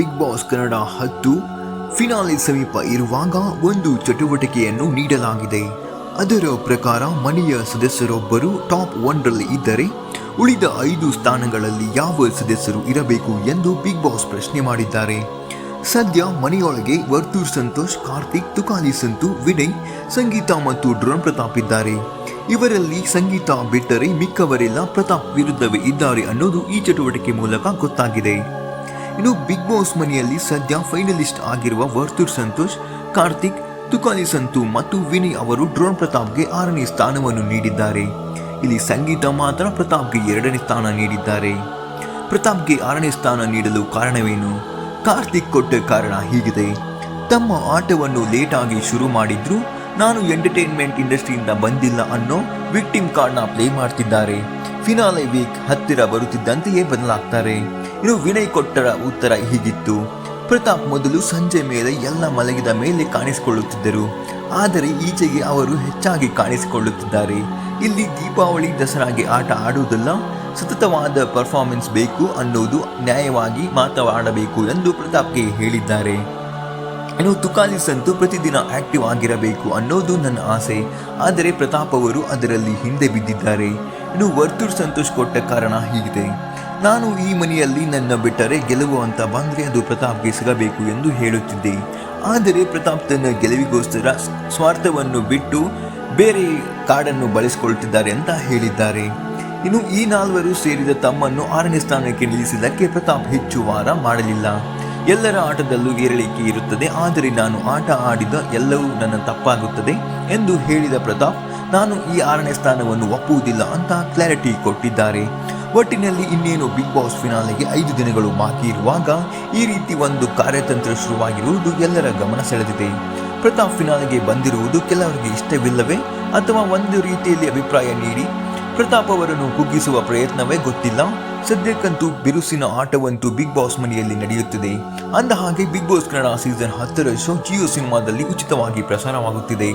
Big boss Kannada ಹತ್ತು finale ಸಮೀಪ ಇರುವಾಗ ಒಂದು ಚಟುವಟಿಕೆಯನ್ನು ನೀಡಲಾಗಿದೆ. ಅದರ ಪ್ರಕಾರ ಮನೆಯ ಸದಸ್ಯರೊಬ್ಬರು ಟಾಪ್ ಒನ್ರಲ್ಲಿ ಇದ್ದರೆ ಉಳಿದ ಐದು ಸ್ಥಾನಗಳಲ್ಲಿ ಯಾವ ಸದಸ್ಯರು ಇರಬೇಕು ಎಂದು ಬಿಗ್ ಬಾಸ್ ಪ್ರಶ್ನೆ ಮಾಡಿದ್ದಾರೆ. ಸದ್ಯ ಮನೆಯೊಳಗೆ ವರ್ತೂರ್ ಸಂತೋಷ್, ಕಾರ್ತಿಕ್, ತುಕಾಲಿ ಸಂತು, ವಿನಯ್, ಸಂಗೀತ ಮತ್ತು ಡ್ರೋನ್ ಪ್ರತಾಪ್ ಇದ್ದಾರೆ. ಇವರಲ್ಲಿ ಸಂಗೀತ ಬಿಟ್ಟರೆ ಮಿಕ್ಕವರೆಲ್ಲ ಪ್ರತಾಪ್ ವಿರುದ್ಧವೇ ಇದ್ದಾರೆ ಅನ್ನೋದು ಈ ಚಟುವಟಿಕೆ ಮೂಲಕ ಗೊತ್ತಾಗಿದೆ. ಇನ್ನು ಬಿಗ್ ಬಾಸ್ ಮನೆಯಲ್ಲಿ ಸದ್ಯ ಫೈನಲಿಸ್ಟ್ ಆಗಿರುವ ವರ್ತೂರ್ ಸಂತೋಷ್, ಕಾರ್ತಿಕ್, ತುಕಾಲಿ ಸಂತು ಮತ್ತು ವಿನಿ ಅವರು ಡ್ರೋನ್ ಪ್ರತಾಪ್ಗೆ ಆರನೇ ಸ್ಥಾನವನ್ನು ನೀಡಿದ್ದಾರೆ. ಇಲ್ಲಿ ಸಂಗೀತ ಮಾತ್ರ ಪ್ರತಾಪ್ಗೆ ಎರಡನೇ ಸ್ಥಾನ ನೀಡಿದ್ದಾರೆ. ಪ್ರತಾಪ್ಗೆ ಆರನೇ ಸ್ಥಾನ ನೀಡಲು ಕಾರಣವೇನು? ಕಾರ್ತಿಕ್ ಕೊಟ್ಟ ಕಾರಣ ಹೀಗಿದೆ. ತಮ್ಮ ಆಟವನ್ನು ಲೇಟಾಗಿ ಶುರು ಮಾಡಿದ್ರು, ನಾನು ಎಂಟರ್ಟೈನ್ಮೆಂಟ್ ಇಂಡಸ್ಟ್ರಿಯಿಂದ ಬಂದಿಲ್ಲ ಅನ್ನೋ ವಿಕ್ಟಿಮ್ ಕಾರ್ಡ್ನ ಪ್ಲೇ ಮಾಡ್ತಿದ್ದಾರೆ. ಫಿನಾಲೆ ವೀಕ್ ಹತ್ತಿರ ಬರುತ್ತಿದ್ದಂತೆಯೇ ಬದಲಾಗ್ತಾರೆ. ಇನ್ನು ವಿನಯ್ ಕೊಟ್ಟರ ಉತ್ತರ ಹೀಗಿತ್ತು. ಪ್ರತಾಪ್ ಮೊದಲು ಸಂಜೆ ಮೇಲೆ ಎಲ್ಲ ಮಲಗಿದ ಮೇಲೆ ಕಾಣಿಸಿಕೊಳ್ಳುತ್ತಿದ್ದರು. ಆದರೆ ಈಚೆಗೆ ಅವರು ಹೆಚ್ಚಾಗಿ ಕಾಣಿಸಿಕೊಳ್ಳುತ್ತಿದ್ದಾರೆ. ಇಲ್ಲಿ ದೀಪಾವಳಿ, ದಸರಾಗೆ ಆಟ ಆಡುವುದಲ್ಲ, ಸತತವಾದ ಪರ್ಫಾರ್ಮೆನ್ಸ್ ಬೇಕು ಅನ್ನೋದು ನ್ಯಾಯವಾಗಿ ಮಾತನಾಡಬೇಕು ಎಂದು ಪ್ರತಾಪ್ಗೆ ಹೇಳಿದ್ದಾರೆ. ಇನ್ನು ತುಕಾಲಿ ಸಂತು ಪ್ರತಿದಿನ ಆಕ್ಟಿವ್ ಆಗಿರಬೇಕು ಅನ್ನೋದು ನನ್ನ ಆಸೆ. ಆದರೆ ಪ್ರತಾಪ್ ಅವರು ಅದರಲ್ಲಿ ಹಿಂದೆ ಬಿದ್ದಿದ್ದಾರೆ. ಇನ್ನು ವರ್ತೂರ್ ಸಂತೋಷ್ ಕೊಟ್ಟ ಕಾರಣ ಹೀಗಿದೆ. ನಾನು ಈ ಮನೆಯಲ್ಲಿ ನನ್ನ ಬಿಟ್ಟರೆ ಗೆಲುವು ಅಂತ ಬಂದರೆ ಅದು ಪ್ರತಾಪ್ಗೆ ಸಿಗಬೇಕು ಎಂದು ಹೇಳುತ್ತಿದ್ದೆ. ಆದರೆ ಪ್ರತಾಪ್ ತನ್ನ ಗೆಲುವಿಗೋಸ್ಕರ ಸ್ವಾರ್ಥವನ್ನು ಬಿಟ್ಟು ಬೇರೆ ಕಾಡನ್ನು ಬಳಸಿಕೊಳ್ಳುತ್ತಿದ್ದಾರೆ ಅಂತ ಹೇಳಿದ್ದಾರೆ. ಇನ್ನು ಈ ನಾಲ್ವರು ಸೇರಿದ ತಮ್ಮನ್ನು ಆರನೇ ಸ್ಥಾನಕ್ಕೆ ನಿಲ್ಲಿಸಿದ್ದಕ್ಕೆ ಪ್ರತಾಪ್ ಹೆಚ್ಚು ವಾರ ಮಾಡಲಿಲ್ಲ. ಎಲ್ಲರ ಆಟದಲ್ಲೂ ಏರಿಳಿಕೆ ಇರುತ್ತದೆ, ಆದರೆ ನಾನು ಆಟ ಆಡಿದ ಎಲ್ಲವೂ ನನ್ನ ತಪ್ಪಾಗುತ್ತದೆ ಎಂದು ಹೇಳಿದ ಪ್ರತಾಪ್, ನಾನು ಈ ಆರನೇ ಸ್ಥಾನವನ್ನು ಒಪ್ಪುವುದಿಲ್ಲ ಅಂತ ಕ್ಲಾರಿಟಿ ಕೊಟ್ಟಿದ್ದಾರೆ. ಒಟ್ಟಿನಲ್ಲಿ ಇನ್ನೇನು ಬಿಗ್ ಬಾಸ್ ಫಿನಾಲೆಗೆ ಐದು ದಿನಗಳು ಬಾಕಿ ಇರುವಾಗ ಈ ರೀತಿ ಒಂದು ಕಾರ್ಯತಂತ್ರ ಶುರುವಾಗಿರುವುದು ಎಲ್ಲರ ಗಮನ ಸೆಳೆದಿದೆ. ಪ್ರತಾಪ್ ಫಿನಾಲೆಗೆ ಬಂದಿರುವುದು ಕೆಲವರಿಗೆ ಇಷ್ಟವಿಲ್ಲವೇ ಅಥವಾ ಒಂದು ರೀತಿಯಲ್ಲಿ ಅಭಿಪ್ರಾಯ ನೀಡಿ? ಪ್ರತಾಪ್ ಅವರನ್ನು ಕುಗ್ಗಿಸುವ ಪ್ರಯತ್ನವೇ ಗೊತ್ತಿಲ್ಲ. ಸದ್ಯಕ್ಕಂತೂ ಬಿರುಸಿನ ಆಟವಂತೂ ಬಿಗ್ ಬಾಸ್ ಮನೆಯಲ್ಲಿ ನಡೆಯುತ್ತಿದೆ. ಅಂದ ಹಾಗೆ ಬಿಗ್ ಬಾಸ್ ಕನ್ನಡ ಸೀಸನ್ ಹತ್ತರ ಶೋ ಜಿಯೋ ಸಿನಿಮಾದಲ್ಲಿ ಉಚಿತವಾಗಿ ಪ್ರಸಾರವಾಗುತ್ತಿದೆ.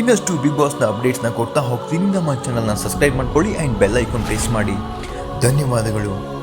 ಇನ್ನಷ್ಟು ಬಿಗ್ ಬಾಸ್ನ ಅಪ್ಡೇಟ್ಸ್ನ ಕೊಡ್ತಾ ಹೋಗ್ತೀನಿ. ನಮ್ಮ ಚಾನಲ್ನ ಸಬ್ಸ್ಕ್ರೈಬ್ ಮಾಡ್ಕೊಳ್ಳಿ ಆ್ಯಂಡ್ ಬೆಲ್ ಐಕಾನ್ ಪ್ರೆಸ್ ಮಾಡಿ. ಧನ್ಯವಾದಗಳು.